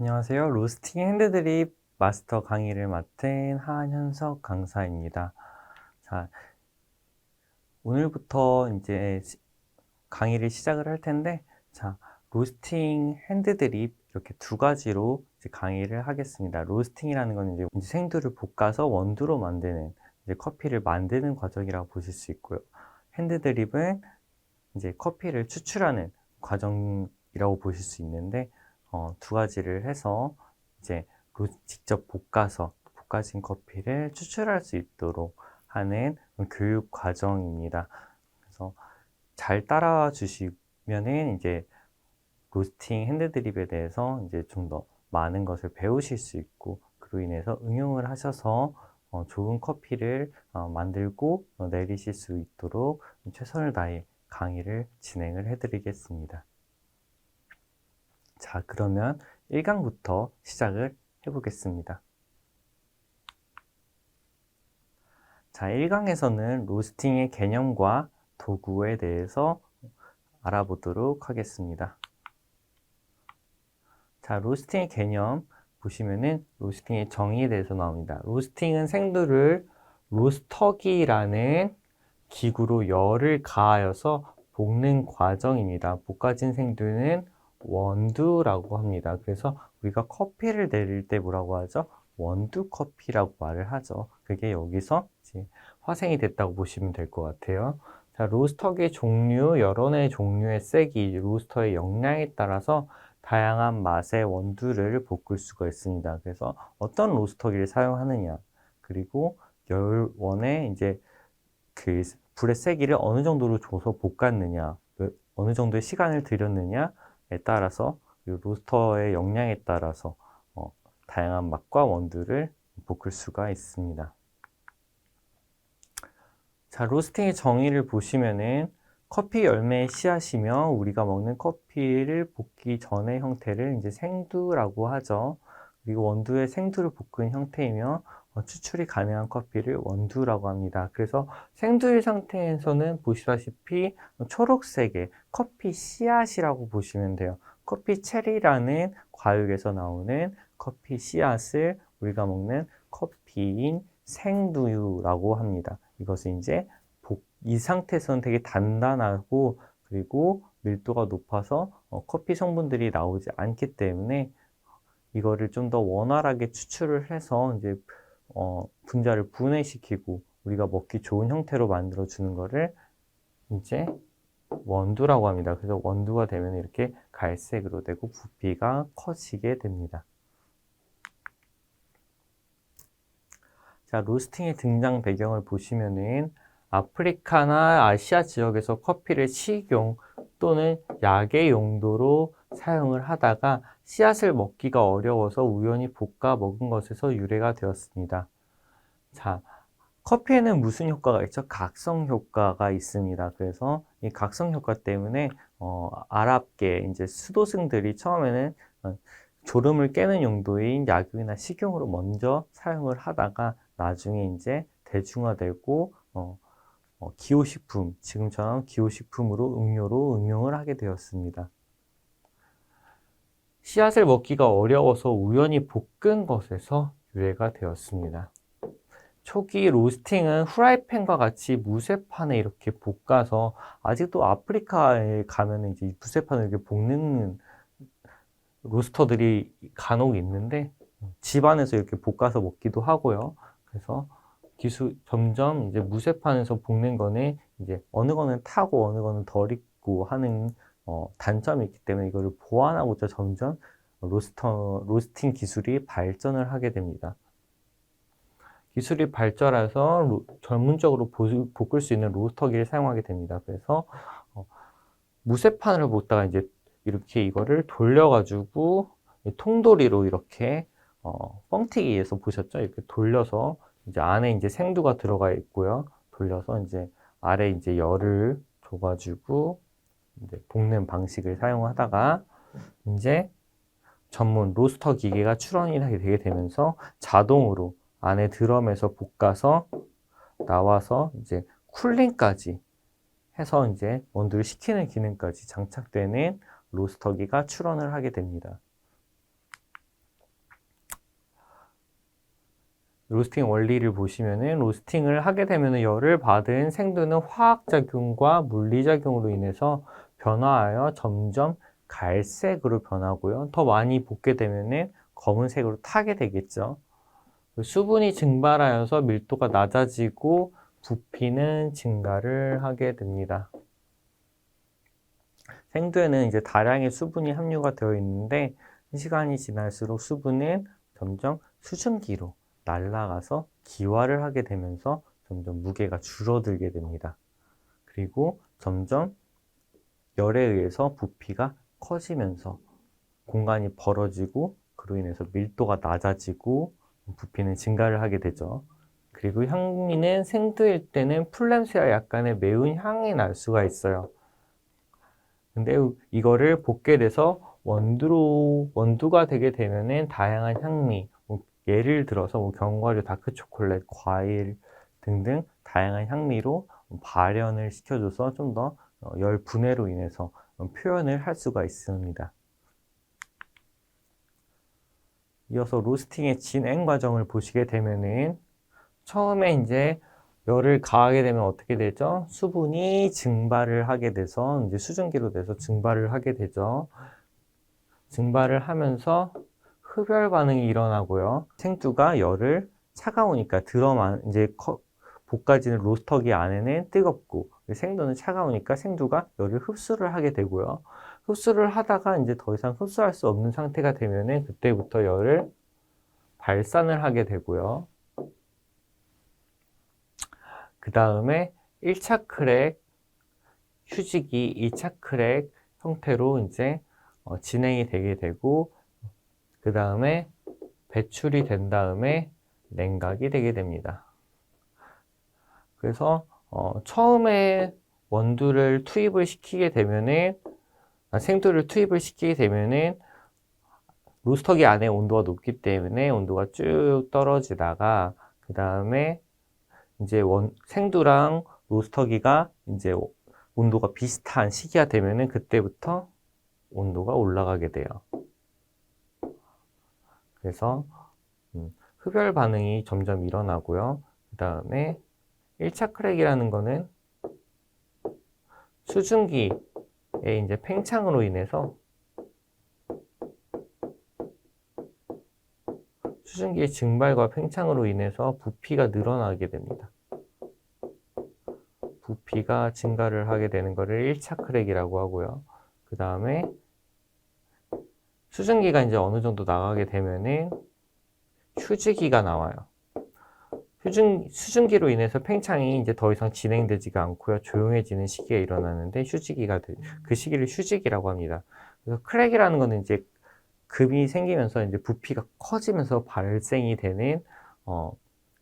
안녕하세요. 로스팅 핸드드립 마스터 강의를 맡은 한현석 강사입니다. 자, 오늘부터 이제 시- 강의를 시작을 할 텐데, 자, 로스팅 핸드드립 이렇게 두 가지로 강의를 하겠습니다. 로스팅이라는 건 이제 생두를 볶아서 원두로 만드는 이제 커피를 만드는 과정이라고 보실 수 있고요. 핸드드립은 이제 커피를 추출하는 과정이라고 보실 수 있는데, 어, 두 가지를 해서 이제 로- 직접 볶아서 볶아진 커피를 추출할 수 있도록 하는 교육 과정입니다. 그래서 잘 따라와 주시면은 이제 로스팅 핸드드립에 대해서 이제 좀 더 많은 것을 배우실 수 있고 그로 인해서 응용을 하셔서 어, 좋은 커피를 어, 만들고 어, 내리실 수 있도록 최선을 다해 강의를 진행을 해드리겠습니다. 자, 그러면 1강부터 시작을 해보겠습니다. 자, 1강에서는 로스팅의 개념과 도구에 대해서 알아보도록 하겠습니다. 자, 로스팅의 개념 보시면은 로스팅의 정의에 대해서 나옵니다. 로스팅은 생두를 로스터기라는 기구로 열을 가하여서 볶는 과정입니다. 볶아진 생두는 원두라고 합니다. 그래서 우리가 커피를 내릴 때 뭐라고 하죠? 원두 커피라고 말을 하죠. 그게 여기서 이제 화생이 됐다고 보시면 될 것 같아요. 자, 로스터기의 종류, 여러 개의 종류의 세기, 로스터의 역량에 따라서 다양한 맛의 원두를 볶을 수가 있습니다. 그래서 어떤 로스터기를 사용하느냐, 그리고 열원에 이제 그 불의 세기를 어느 정도로 줘서 볶았느냐, 어느 정도의 시간을 들였느냐에 따라서 로스터의 역량에 따라서 어, 다양한 맛과 원두를 볶을 수가 있습니다. 자, 로스팅의 정의를 보시면은 커피 열매의 씨앗이며 우리가 먹는 커피를 볶기 전의 형태를 이제 생두라고 하죠. 그리고 원두의 생두를 볶은 형태이며 어, 추출이 가능한 커피를 원두라고 합니다. 그래서 생두의 상태에서는 보시다시피 초록색의 커피 씨앗이라고 보시면 돼요. 커피 체리라는 과육에서 나오는 커피 씨앗을 우리가 먹는 커피인 생두유라고 합니다. 이것은 이제 이 상태에서는 되게 단단하고 그리고 밀도가 높아서 어, 커피 성분들이 나오지 않기 때문에 이거를 좀 더 원활하게 추출을 해서 이제 어, 분자를 분해시키고 우리가 먹기 좋은 형태로 만들어 주는 거를 이제 원두라고 합니다. 그래서 원두가 되면 이렇게 갈색으로 되고 부피가 커지게 됩니다. 자, 로스팅의 등장 배경을 보시면은 아프리카나 아시아 지역에서 커피를 식용 또는 약의 용도로 사용을 하다가 씨앗을 먹기가 어려워서 우연히 볶아 먹은 것에서 유래가 되었습니다. 자, 커피에는 무슨 효과가 있죠? 각성 효과가 있습니다. 그래서 이 각성 효과 때문에 어, 아랍계 이제 수도승들이 처음에는 어, 졸음을 깨는 용도인 약육이나 식용으로 먼저 사용을 하다가 나중에 이제 대중화되고 어, 어, 기호식품, 지금처럼 기호식품으로 음료로 응용을 하게 되었습니다. 씨앗을 먹기가 어려워서 우연히 볶은 것에서 유래가 되었습니다. 초기 로스팅은 후라이팬과 같이 무쇠판에 이렇게 볶아서 아직도 아프리카에 가면 이제 무쇠판을 이렇게 볶는 로스터들이 간혹 있는데 집안에서 이렇게 볶아서 먹기도 하고요. 그래서 기술 점점 이제 무쇠판에서 볶는 거는 이제 어느 거는 타고 어느 거는 덜 익고 하는 어, 단점이 있기 때문에 이거를 보완하고자 점점 로스터 로스팅 기술이 발전을 하게 됩니다. 기술이 발전해서 로, 전문적으로 보, 볶을 수 있는 로스터기를 사용하게 됩니다. 그래서 어, 무쇠판을 볶다가 이제 이렇게 이거를 돌려가지고 통돌이로 이렇게 어, 뻥튀기에서 보셨죠? 이렇게 돌려서 이제 안에 이제 생두가 들어가 있고요. 돌려서 이제 아래 이제 열을 줘가지고 이제 볶는 방식을 사용하다가 이제 전문 로스터 기계가 출원이 되게 되면서 자동으로 안에 드럼에서 볶아서 나와서 이제 쿨링까지 해서 이제 원두를 식히는 기능까지 장착되는 로스터기가 출원을 하게 됩니다. 로스팅 원리를 보시면은 로스팅을 하게 되면은 열을 받은 생두는 화학작용과 물리작용으로 인해서 변화하여 점점 갈색으로 변하고요. 더 많이 볶게 되면은 검은색으로 타게 되겠죠. 수분이 증발하여서 밀도가 낮아지고 부피는 증가를 하게 됩니다. 생두에는 이제 다량의 수분이 함유가 되어 있는데 시간이 지날수록 수분은 점점 수증기로 날아가서 기화를 하게 되면서 점점 무게가 줄어들게 됩니다. 그리고 점점 열에 의해서 부피가 커지면서 공간이 벌어지고 그로 인해서 밀도가 낮아지고 부피는 증가를 하게 되죠. 그리고 향미는 생두일 때는 풀냄새와 약간의 매운 향이 날 수가 있어요. 근데 이거를 볶게 돼서 원두로 원두가 되게 되면은 다양한 향미, 뭐 예를 들어서 뭐 견과류, 다크 초콜릿, 과일 등등 다양한 향미로 발현을 시켜줘서 좀 더 열 분해로 인해서 표현을 할 수가 있습니다. 이어서 로스팅의 진행 과정을 보시게 되면은 처음에 이제 열을 가하게 되면 어떻게 되죠? 수분이 증발을 하게 돼서 이제 수증기로 돼서 증발을 하게 되죠. 증발을 하면서 흡열 반응이 일어나고요. 생두가 열을 차가우니까 드럼 이제 볶아지는 로스터기 안에는 뜨겁고 생두는 차가우니까 생두가 열을 흡수를 하게 되고요. 흡수를 하다가 이제 더 이상 흡수할 수 없는 상태가 되면은 그때부터 열을 발산을 하게 되고요. 그 다음에 1차 크랙, 휴지기 2차 크랙 형태로 이제 어, 진행이 되게 되고 그 다음에 배출이 된 다음에 냉각이 되게 됩니다. 그래서 어, 처음에 원두를 투입을 시키게 되면은 아, 생두를 투입을 시키게 되면은 로스터기 안에 온도가 높기 때문에 온도가 쭉 떨어지다가 그 다음에 이제 원 생두랑 로스터기가 이제 온도가 비슷한 시기가 되면은 그때부터 온도가 올라가게 돼요. 그래서 음, 흡열 반응이 점점 일어나고요. 그 다음에 1차 크랙이라는 거는 수증기의 이제 팽창으로 인해서 수증기의 증발과 팽창으로 인해서 부피가 늘어나게 됩니다. 부피가 증가를 하게 되는 것을 1차 크랙이라고 하고요. 그 다음에 수증기가 이제 어느 정도 나가게 되면은 휴지기가 나와요. 휴증, 수증기로 인해서 팽창이 이제 더 이상 진행되지가 않고요. 조용해지는 시기에 일어나는데 휴지기가 되, 그 시기를 휴지기라고 합니다. 그래서 크랙이라는 거는 이제 금이 생기면서 이제 부피가 커지면서 발생이 되는 어,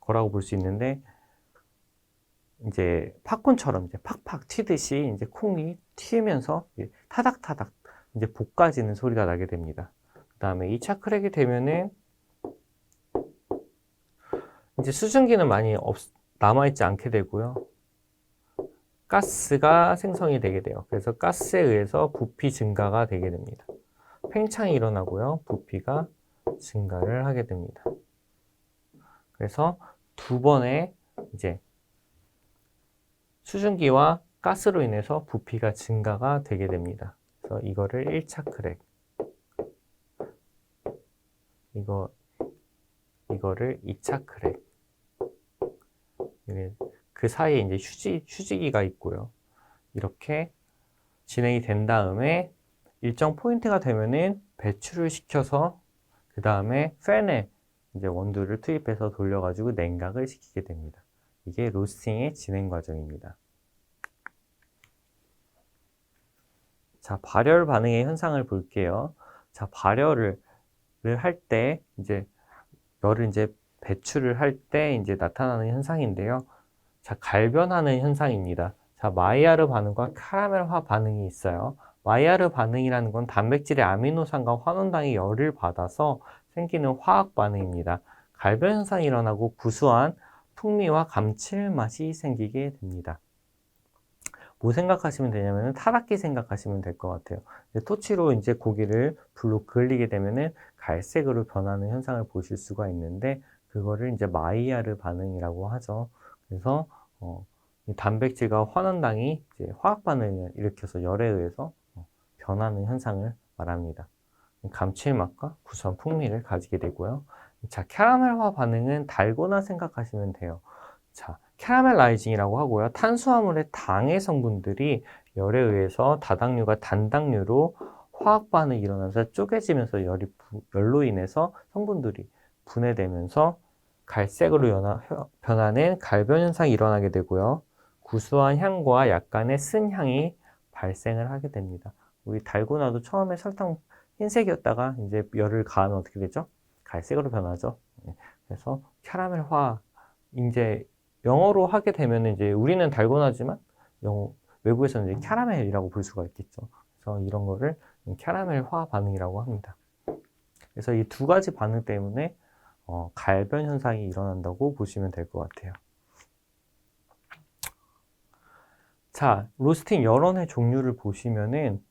거라고 볼 수 있는데 이제 팝콘처럼 이제 팍팍 튀듯이 이제 콩이 튀면서 타닥타닥 이제 볶아지는 소리가 나게 됩니다. 그 다음에 2차 크랙이 되면은 이제 수증기는 많이 없, 남아있지 않게 되고요. 가스가 생성이 되게 돼요. 그래서 가스에 의해서 부피 증가가 되게 됩니다. 팽창이 일어나고요. 부피가 증가를 하게 됩니다. 그래서 두 번의 이제 수증기와 가스로 인해서 부피가 증가가 되게 됩니다. 그래서 이거를 1차 크랙 이거 이거를 2차 크랙 그 사이에 이제 휴지 휴지기가 있고요. 이렇게 진행이 된 다음에 일정 포인트가 되면은 배출을 시켜서 그 다음에 팬에 이제 원두를 투입해서 돌려가지고 냉각을 시키게 됩니다. 이게 로스팅의 진행 과정입니다. 자, 발열 반응의 현상을 볼게요. 자, 발열을 할 때 이제 열을 이제 배출을 할 때 이제 나타나는 현상인데요. 자, 갈변하는 현상입니다. 자, 마이야르 반응과 카라멜화 반응이 있어요. 마이야르 반응이라는 건 단백질의 아미노산과 환원당이 열을 받아서 생기는 화학 반응입니다. 갈변 현상이 일어나고 구수한 풍미와 감칠맛이 생기게 됩니다. 뭐 생각하시면 되냐면 타락기 생각하시면 될 것 같아요. 토치로 이제 고기를 불로 그을리게 되면은 갈색으로 변하는 현상을 보실 수가 있는데 그거를 이제 마이야르 반응이라고 하죠. 그래서 어, 이 단백질과 환원당이 이제 화학 반응을 일으켜서 열에 의해서 어, 변하는 현상을 말합니다. 감칠맛과 구수한 풍미를 가지게 되고요. 자, 캐러멜화 반응은 달고나 생각하시면 돼요. 자, 캐러멜라이징이라고 하고요. 탄수화물의 당의 성분들이 열에 의해서 다당류가 단당류로 화학 반응이 일어나서 쪼개지면서 열이 부- 열로 인해서 성분들이 분해되면서 갈색으로 연하- 혀- 변하는 갈변 현상이 일어나게 되고요. 구수한 향과 약간의 쓴 향이 발생을 하게 됩니다. 우리 달고나도 처음에 설탕 흰색이었다가 이제 열을 가하면 어떻게 되죠? 갈색으로 변하죠. 네. 그래서 캐러멜화 이제 영어로 하게 되면 이제 우리는 달고나지만 영어 외국에서는 이제 캐러멜이라고 볼 수가 있겠죠. 그래서 이런 거를 캐러멜화 반응이라고 합니다. 그래서 이 두 가지 반응 때문에 어, 갈변 현상이 일어난다고 보시면 될 것 같아요. 자, 로스팅 열원의 종류를 보시면은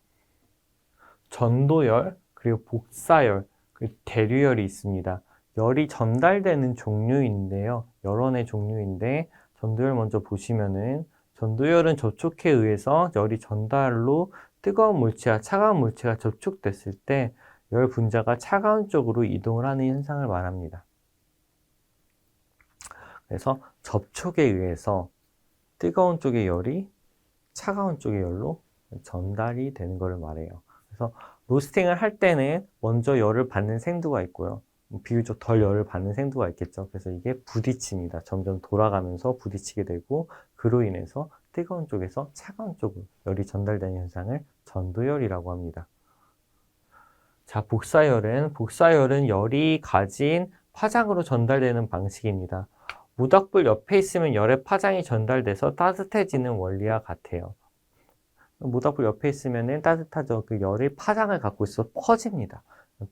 전도열, 그리고 복사열, 그리고 대류열이 있습니다. 열이 전달되는 종류인데요. 열원의 종류인데 전도열 먼저 보시면은 전도열은 접촉에 의해서 열이 전달로 뜨거운 물체와 차가운 물체가 접촉됐을 때 열 분자가 차가운 쪽으로 이동을 하는 현상을 말합니다. 그래서 접촉에 의해서 뜨거운 쪽의 열이 차가운 쪽의 열로 전달이 되는 것을 말해요. 그래서 로스팅을 할 때는 먼저 열을 받는 생두가 있고요. 비교적 덜 열을 받는 생두가 있겠죠. 그래서 이게 부딪힙니다. 점점 돌아가면서 부딪히게 되고 그로 인해서 뜨거운 쪽에서 차가운 쪽으로 열이 전달되는 현상을 전도열이라고 합니다. 자, 복사열은 복사열은 열이 가진 파장으로 전달되는 방식입니다. 모닥불 옆에 있으면 열의 파장이 전달돼서 따뜻해지는 원리와 같아요. 모닥불 옆에 있으면 따뜻하죠. 그 열이 파장을 갖고 있어 퍼집니다.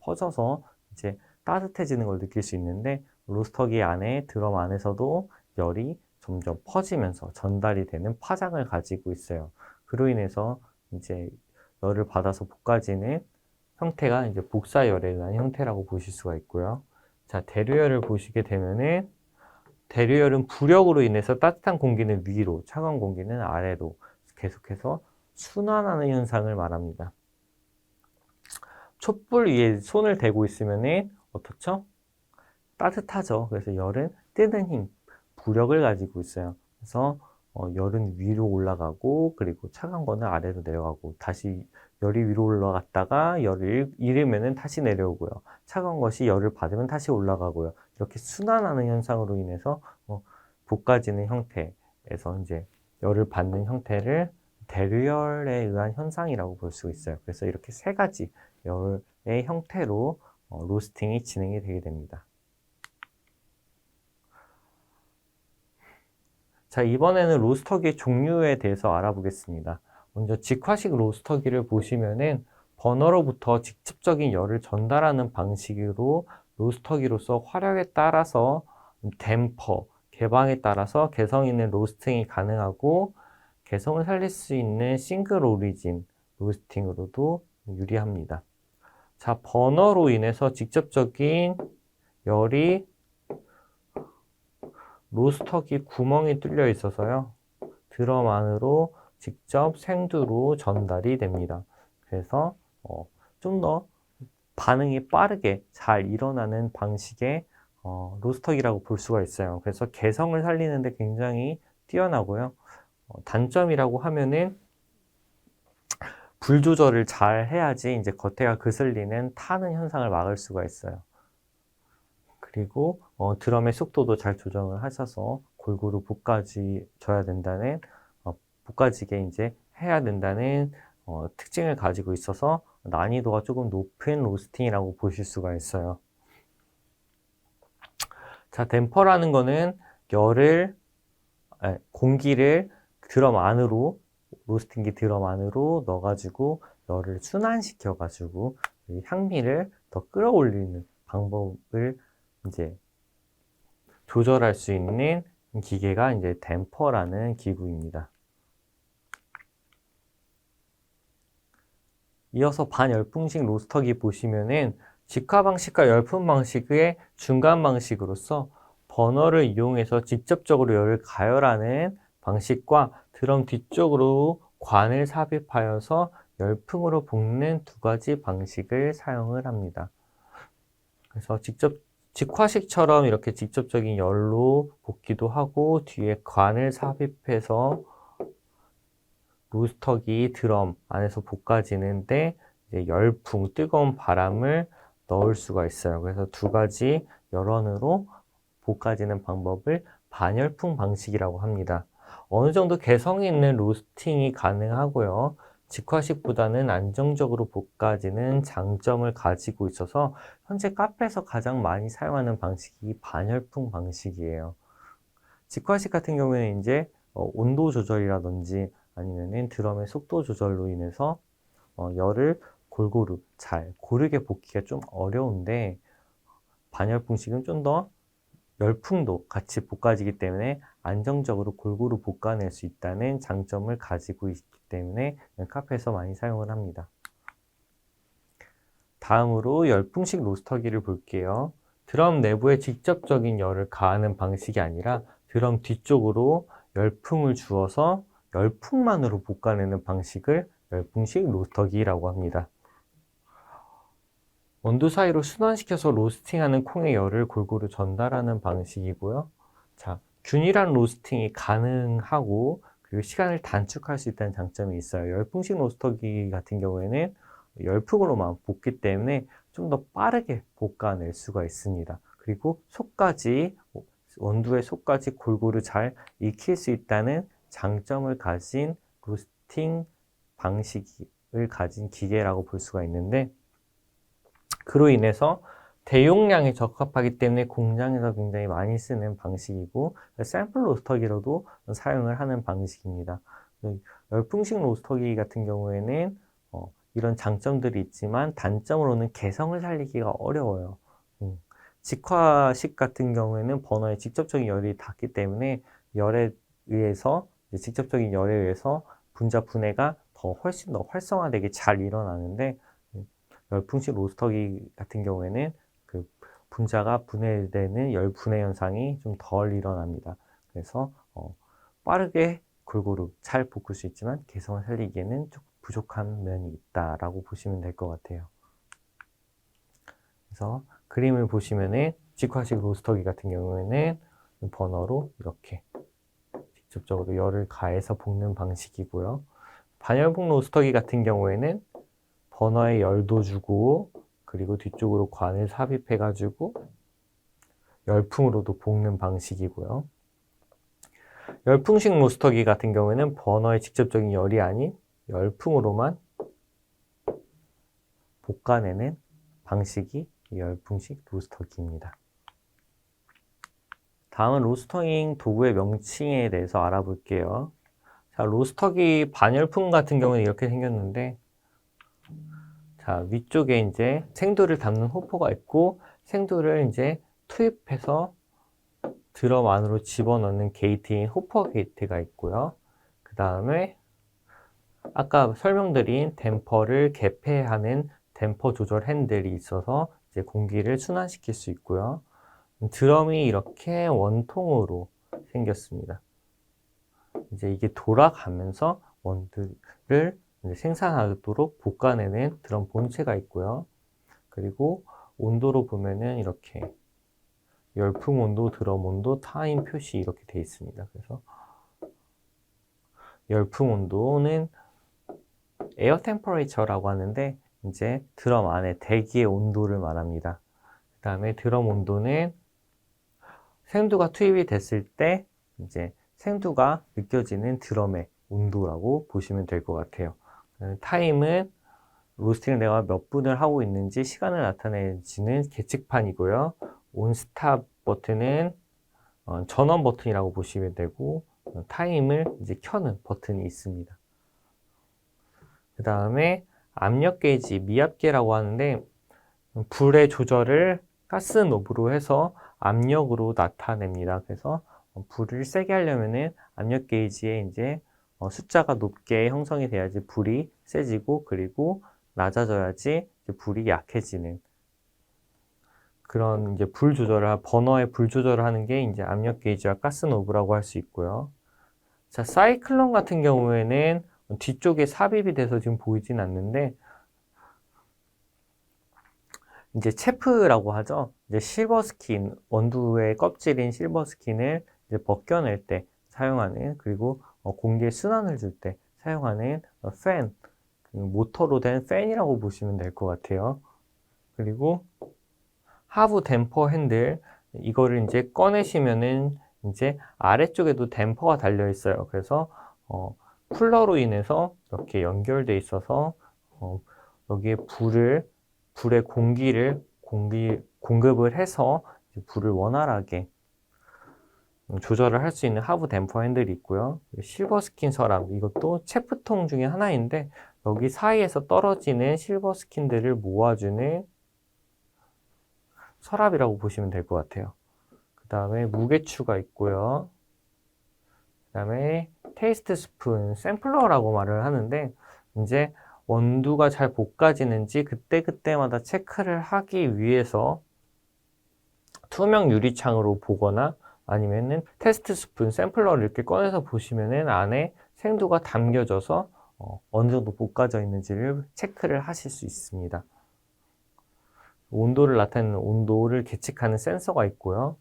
퍼져서 이제 따뜻해지는 걸 느낄 수 있는데 로스터기 안에 드럼 안에서도 열이 점점 퍼지면서 전달이 되는 파장을 가지고 있어요. 그로 인해서 이제 열을 받아서 볶아지는 형태가 이제 복사열에 의한 형태라고 보실 수가 있고요. 자, 대류열을 보시게 되면은 대류열은 부력으로 인해서 따뜻한 공기는 위로, 차가운 공기는 아래로 계속해서 순환하는 현상을 말합니다. 촛불 위에 손을 대고 있으면 어떻죠? 따뜻하죠. 그래서 열은 뜨는 힘, 부력을 가지고 있어요. 그래서 어, 열은 위로 올라가고 그리고 차가운 거는 아래로 내려가고 다시 열이 위로 올라갔다가 열을 잃으면 다시 내려오고요. 차가운 것이 열을 받으면 다시 올라가고요. 이렇게 순환하는 현상으로 인해서 어, 볶아지는 형태에서 이제 열을 받는 형태를 대류열에 의한 현상이라고 볼 수 있어요. 그래서 이렇게 세 가지 열의 형태로 어, 로스팅이 진행이 되게 됩니다. 자, 이번에는 로스터기의 종류에 대해서 알아보겠습니다. 먼저 직화식 로스터기를 보시면은 버너로부터 직접적인 열을 전달하는 방식으로 로스터기로서 화력에 따라서 댐퍼, 개방에 따라서 개성 있는 로스팅이 가능하고 개성을 살릴 수 있는 싱글 오리진 로스팅으로도 유리합니다. 자, 버너로 인해서 직접적인 열이 로스터기 구멍이 뚫려 있어서요. 드럼 안으로 직접 생두로 전달이 됩니다. 그래서 어, 좀더 반응이 빠르게 잘 일어나는 방식의 어, 로스터기라고 볼 수가 있어요. 그래서 개성을 살리는데 굉장히 뛰어나고요. 어, 단점이라고 하면은 불 조절을 잘 해야지 이제 겉에가 그슬리는 타는 현상을 막을 수가 있어요. 그리고 어, 드럼의 속도도 잘 조정을 하셔서 골고루 볶아줘야 된다는 어, 볶아지게 이제 해야 된다는 어, 특징을 가지고 있어서 난이도가 조금 높은 로스팅이라고 보실 수가 있어요. 자, 댐퍼라는 거는 열을 아, 공기를 드럼 안으로 로스팅기 드럼 안으로 넣어가지고 열을 순환시켜가지고 이 향미를 더 끌어올리는 방법을 이제 조절할 수 있는 기계가 이제 댐퍼라는 기구입니다. 이어서 반열풍식 로스터기 보시면은 직화 방식과 열풍 방식의 중간 방식으로서 버너를 이용해서 직접적으로 열을 가열하는 방식과 드럼 뒤쪽으로 관을 삽입하여서 열풍으로 볶는 두 가지 방식을 사용을 합니다. 그래서 직접 직화식처럼 이렇게 직접적인 열로 볶기도 하고 뒤에 관을 삽입해서 로스터기 드럼 안에서 볶아지는데 열풍, 뜨거운 바람을 넣을 수가 있어요. 그래서 두 가지 열원으로 볶아지는 방법을 반열풍 방식이라고 합니다. 어느 정도 개성 있는 로스팅이 가능하고요. 직화식보다는 안정적으로 볶아지는 장점을 가지고 있어서 현재 카페에서 가장 많이 사용하는 방식이 반열풍 방식이에요. 직화식 같은 경우에는 이제 어, 온도 조절이라든지 아니면은 드럼의 속도 조절로 인해서 어, 열을 골고루 잘 고르게 볶기가 좀 어려운데 반열풍식은 좀 더 열풍도 같이 볶아지기 때문에 안정적으로 골고루 볶아낼 수 있다는 장점을 가지고 있기 때문에 카페에서 많이 사용을 합니다. 다음으로 열풍식 로스터기를 볼게요. 드럼 내부에 직접적인 열을 가하는 방식이 아니라 드럼 뒤쪽으로 열풍을 주어서 열풍만으로 볶아내는 방식을 열풍식 로스터기라고 합니다. 온도 사이로 순환시켜서 로스팅하는 콩의 열을 골고루 전달하는 방식이고요. 자, 균일한 로스팅이 가능하고 그리고 시간을 단축할 수 있다는 장점이 있어요. 열풍식 로스터기 같은 경우에는 열풍으로만 볶기 때문에 좀 더 빠르게 볶아낼 수가 있습니다. 그리고 속까지 원두의 속까지 골고루 잘 익힐 수 있다는 장점을 가진 로스팅 방식을 가진 기계라고 볼 수가 있는데 그로 인해서 대용량에 적합하기 때문에 공장에서 굉장히 많이 쓰는 방식이고 샘플 로스터기로도 사용을 하는 방식입니다. 열풍식 로스터기 같은 경우에는 어, 이런 장점들이 있지만 단점으로는 개성을 살리기가 어려워요. 음, 직화식 같은 경우에는 버너에 직접적인 열이 닿기 때문에 열에 의해서 직접적인 열에 의해서 분자 분해가 더 훨씬 더 활성화되게 잘 일어나는데 열풍식 로스터기 같은 경우에는 그 분자가 분해되는 열 분해 현상이 좀 덜 일어납니다. 그래서 어, 빠르게 골고루 잘 볶을 수 있지만 개성을 살리기에는 좀 부족한 면이 있다라고 보시면 될 것 같아요. 그래서 그림을 보시면은 직화식 로스터기 같은 경우에는 버너로 이렇게 직접적으로 열을 가해서 볶는 방식이고요. 반열풍 로스터기 같은 경우에는 버너에 열도 주고 그리고 뒤쪽으로 관을 삽입해 가지고 열풍으로도 볶는 방식이고요. 열풍식 로스터기 같은 경우에는 버너에 직접적인 열이 아닌 열풍으로만 볶아내는 방식이 열풍식 로스터기입니다. 다음은 로스터잉 도구의 명칭에 대해서 알아볼게요. 자, 로스터기 반열풍 같은 경우는 이렇게 생겼는데 자, 위쪽에 이제 생두를 담는 호포가 있고 생두를 이제 투입해서 드럼 안으로 집어넣는 게이트인 호퍼 게이트가 있고요. 그 다음에 아까 설명드린 댐퍼를 개폐하는 댐퍼 조절 핸들이 있어서 이제 공기를 순환시킬 수 있고요. 드럼이 이렇게 원통으로 생겼습니다. 이제 이게 돌아가면서 원두를 생산하도록 볶아내는 드럼 본체가 있고요. 그리고 온도로 보면은 이렇게 열풍 온도, 드럼 온도, 타임 표시 이렇게 되어 있습니다. 그래서 열풍 온도는 에어 템퍼레이처라고 하는데 이제 드럼 안에 대기의 온도를 말합니다. 그 다음에 드럼 온도는 생두가 투입이 됐을 때 이제 생두가 느껴지는 드럼의 온도라고 보시면 될 것 같아요. 타임은 로스팅을 내가 몇 분을 하고 있는지 시간을 나타내지는 계측판이고요. 온 스탑 버튼은 어, 전원 버튼이라고 보시면 되고 어, 타임을 이제 켜는 버튼이 있습니다. 그 다음에 압력 게이지, 미압계라고 하는데 불의 조절을 가스 노브로 해서 압력으로 나타냅니다. 그래서 불을 세게 하려면은 압력 게이지에 이제 어, 숫자가 높게 형성이 돼야지 불이 세지고 그리고 낮아져야지 불이 약해지는 그런 이제 불 조절을, 버너의 불 조절을 하는 게 이제 압력 게이지와 가스 노브라고 할 수 있고요. 자, 사이클론 같은 경우에는 뒤쪽에 삽입이 돼서 지금 보이진 않는데, 이제 체프라고 하죠. 이제 실버 스킨, 원두의 껍질인 실버 스킨을 이제 벗겨낼 때 사용하는, 그리고 어, 공기에 순환을 줄 때 사용하는 어, 팬, 그 모터로 된 팬이라고 보시면 될 것 같아요. 그리고 하부 댐퍼 핸들, 이거를 이제 꺼내시면은 이제 아래쪽에도 댐퍼가 달려 있어요. 그래서 어, 쿨러로 인해서 이렇게 연결돼 있어서 어, 여기에 불을 불의 공기를 공기 공급을 해서 불을 원활하게 조절을 할 수 있는 하부 댐퍼 핸들이 있고요. 실버 스킨 서랍 이것도 체프통 중에 하나인데 여기 사이에서 떨어지는 실버 스킨들을 모아주는 서랍이라고 보시면 될 것 같아요. 그 다음에 무게추가 있고요. 그 다음에 테이스트 스푼, 샘플러라고 말을 하는데 이제 원두가 잘 볶아지는지 그때그때마다 체크를 하기 위해서 투명 유리창으로 보거나 아니면은 테스트 스푼, 샘플러를 이렇게 꺼내서 보시면은 안에 생두가 담겨져서 어, 어느 정도 볶아져 있는지를 체크를 하실 수 있습니다. 온도를 나타내는 온도를 계측하는 센서가 있고요.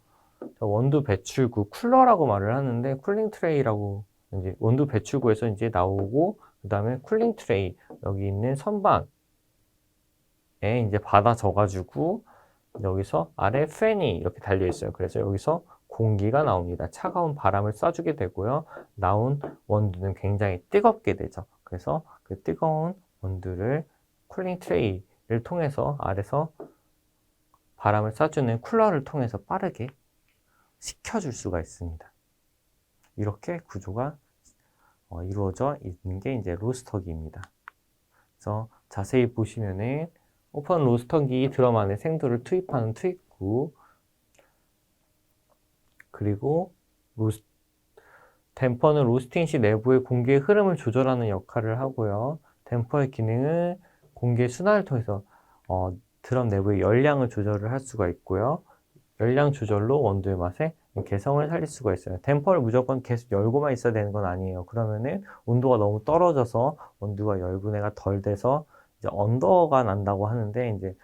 원두 배출구 쿨러라고 말을 하는데 쿨링 트레이라고 이제 원두 배출구에서 이제 나오고 그 다음에 쿨링 트레이 여기 있는 선반에 이제 받아 져가지고 여기서 아래 팬이 이렇게 달려 있어요. 그래서 여기서 공기가 나옵니다. 차가운 바람을 쏴주게 되고요. 나온 원두는 굉장히 뜨겁게 되죠. 그래서 그 뜨거운 원두를 쿨링 트레이를 통해서 아래서 바람을 쏴주는 쿨러를 통해서 빠르게 식혀줄 수가 있습니다. 이렇게 구조가 어, 이루어져 있는 게 이제 로스터기입니다. 그래서 자세히 보시면은 오픈 로스터기 드럼 안에 생두를 투입하는 투입구 그리고 로스, 댐퍼는 로스팅 시 내부의 공기의 흐름을 조절하는 역할을 하고요. 댐퍼의 기능은 공기의 순환을 통해서 어, 드럼 내부의 열량을 조절을 할 수가 있고요. 열량 조절로 원두의 맛에 개성을 살릴 수가 있어요. 댐퍼를 무조건 계속 열고만 있어야 되는 건 아니에요. 그러면은 온도가 너무 떨어져서 원두가 열분해가 덜 돼서 이제 언더가 난다고 하는데 이제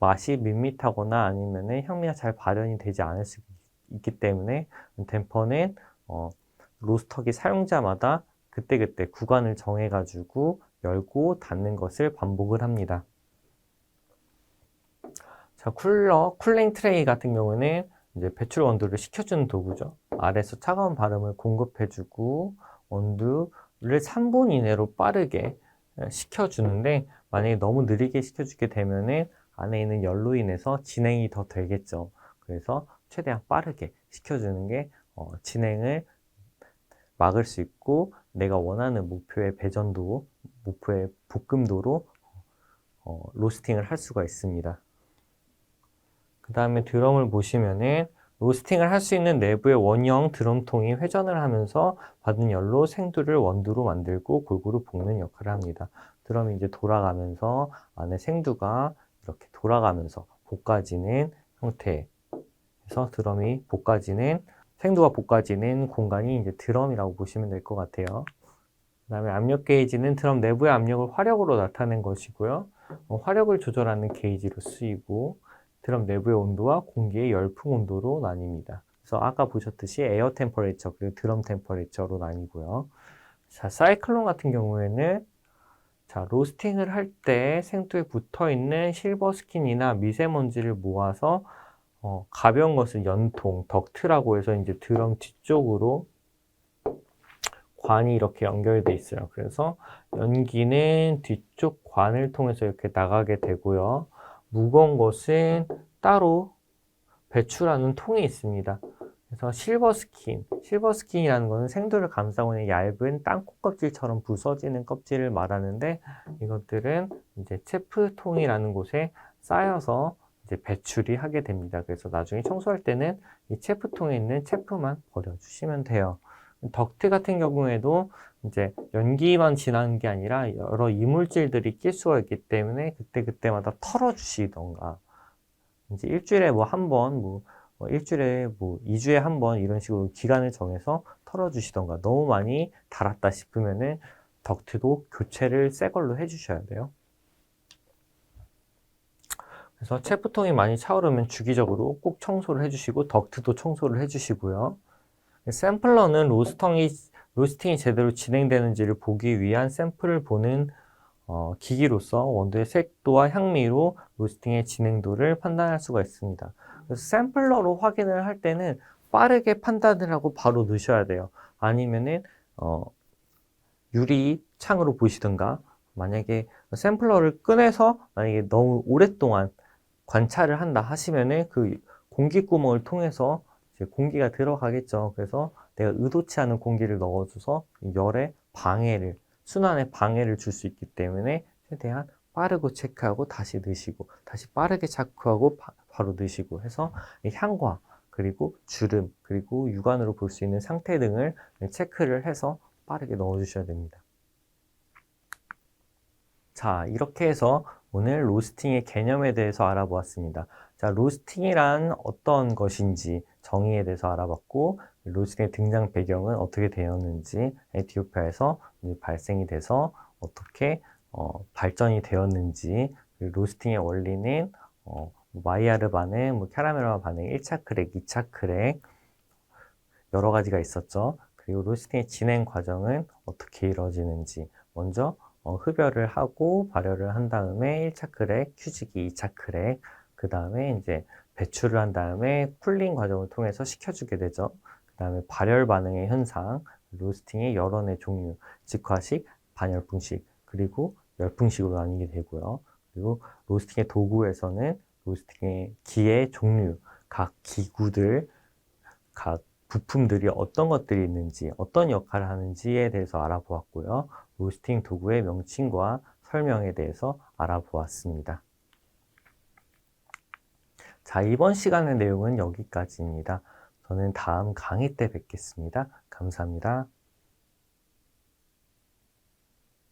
맛이 밋밋하거나 아니면은 향미가 잘 발현이 되지 않을 수 있기 때문에 댐퍼는 어, 로스터기 사용자마다 그때그때 구간을 정해가지고 열고 닫는 것을 반복을 합니다. 자, 쿨러, 쿨링 트레이 같은 경우는 이제 배출 원두를 식혀주는 도구죠. 아래에서 차가운 바람을 공급해주고 원두를 3분 이내로 빠르게 식혀주는데 만약에 너무 느리게 식혀주게 되면은 안에 있는 열로 인해서 진행이 더 되겠죠. 그래서 최대한 빠르게 식혀주는 게 어, 진행을 막을 수 있고 내가 원하는 목표의 배전도, 목표의 볶음도로 어, 로스팅을 할 수가 있습니다. 그 다음에 드럼을 보시면은 로스팅을 할 수 있는 내부의 원형 드럼통이 회전을 하면서 받은 열로 생두를 원두로 만들고 골고루 볶는 역할을 합니다. 드럼이 이제 돌아가면서 안에 생두가 이렇게 돌아가면서 볶아지는 형태에서 드럼이 볶아지는 생두가 볶아지는 공간이 이제 드럼이라고 보시면 될 것 같아요. 그 다음에 압력 게이지는 드럼 내부의 압력을 화력으로 나타낸 것이고요. 어, 화력을 조절하는 게이지로 쓰이고 드럼 내부의 온도와 공기의 열풍 온도로 나뉩니다. 그래서 아까 보셨듯이 에어 템퍼레처 그리고 드럼 템퍼레처로 나뉘고요. 자, 사이클론 같은 경우에는 자, 로스팅을 할 때 생두에 붙어 있는 실버 스킨이나 미세먼지를 모아서 어, 가벼운 것을 연통, 덕트라고 해서 이제 드럼 뒤쪽으로 관이 이렇게 연결돼 있어요. 그래서 연기는 뒤쪽 관을 통해서 이렇게 나가게 되고요. 무거운 것은 따로 배출하는 통이 있습니다. 그래서 실버 스킨, 실버 스킨이라는 것은 생두를 감싸고 있는 얇은 땅콩 껍질처럼 부서지는 껍질을 말하는데 이것들은 이제 체프통이라는 곳에 쌓여서 이제 배출이 하게 됩니다. 그래서 나중에 청소할 때는 이 체프통에 있는 체프만 버려주시면 돼요. 덕트 같은 경우에도 이제 연기만 지나는 게 아니라 여러 이물질들이 낄 수가 있기 때문에 그때그때마다 털어주시던가 이제 일주일에 뭐 한 번, 뭐, 뭐 일주일에 뭐 2주에 한 번 이런 식으로 기간을 정해서 털어주시던가 너무 많이 달았다 싶으면은 덕트도 교체를 새 걸로 해주셔야 돼요. 그래서 체프통이 많이 차오르면 주기적으로 꼭 청소를 해주시고 덕트도 청소를 해주시고요. 샘플러는 로스팅이, 로스팅이 제대로 진행되는지를 보기 위한 샘플을 보는 어, 기기로서 원두의 색도와 향미로 로스팅의 진행도를 판단할 수가 있습니다. 그래서 샘플러로 확인을 할 때는 빠르게 판단을 하고 바로 넣으셔야 돼요. 아니면은 어, 유리 창으로 보시든가 만약에 샘플러를 꺼내서 만약에 너무 오랫동안 관찰을 한다 하시면은 그 공기 구멍을 통해서 이제 공기가 들어가겠죠. 그래서 내가 의도치 않은 공기를 넣어줘서 열에 방해를 순환에 방해를 줄 수 있기 때문에 최대한 빠르고 체크하고 다시 넣으시고 다시 빠르게 체크하고 바, 로 넣으시고 해서 이 향과 그리고 주름 그리고 육안으로 볼 수 있는 상태 등을 체크를 해서 빠르게 넣어 주셔야 됩니다. 자 이렇게 해서 오늘 로스팅의 개념에 대해서 알아보았습니다. 자 로스팅이란 어떤 것인지 정의에 대해서 알아봤고 로스팅의 등장 배경은 어떻게 되었는지 에티오피아에서 발생이 돼서 어떻게 어, 발전이 되었는지 로스팅의 원리는 어, 마이야르 반응, 뭐 캐러멜화 반응, 1차 크랙, 2차 크랙 여러 가지가 있었죠. 그리고 로스팅의 진행 과정은 어떻게 이루어지는지 먼저 어, 흡열을 하고 발열을 한 다음에 1차 크랙, 휴지기 2차 크랙 그 다음에 이제 배출을 한 다음에 쿨링 과정을 통해서 식혀주게 되죠. 그 다음에 발열 반응의 현상, 로스팅의 여론의 종류, 직화식, 반열풍식, 그리고 열풍식으로 나뉘게 되고요. 그리고 로스팅의 도구에서는 로스팅의 기의 종류, 각 기구들, 각 부품들이 어떤 것들이 있는지, 어떤 역할을 하는지에 대해서 알아보았고요. 로스팅 도구의 명칭과 설명에 대해서 알아보았습니다. 자, 이번 시간의 내용은 여기까지입니다. 저는 다음 강의 때 뵙겠습니다. 감사합니다.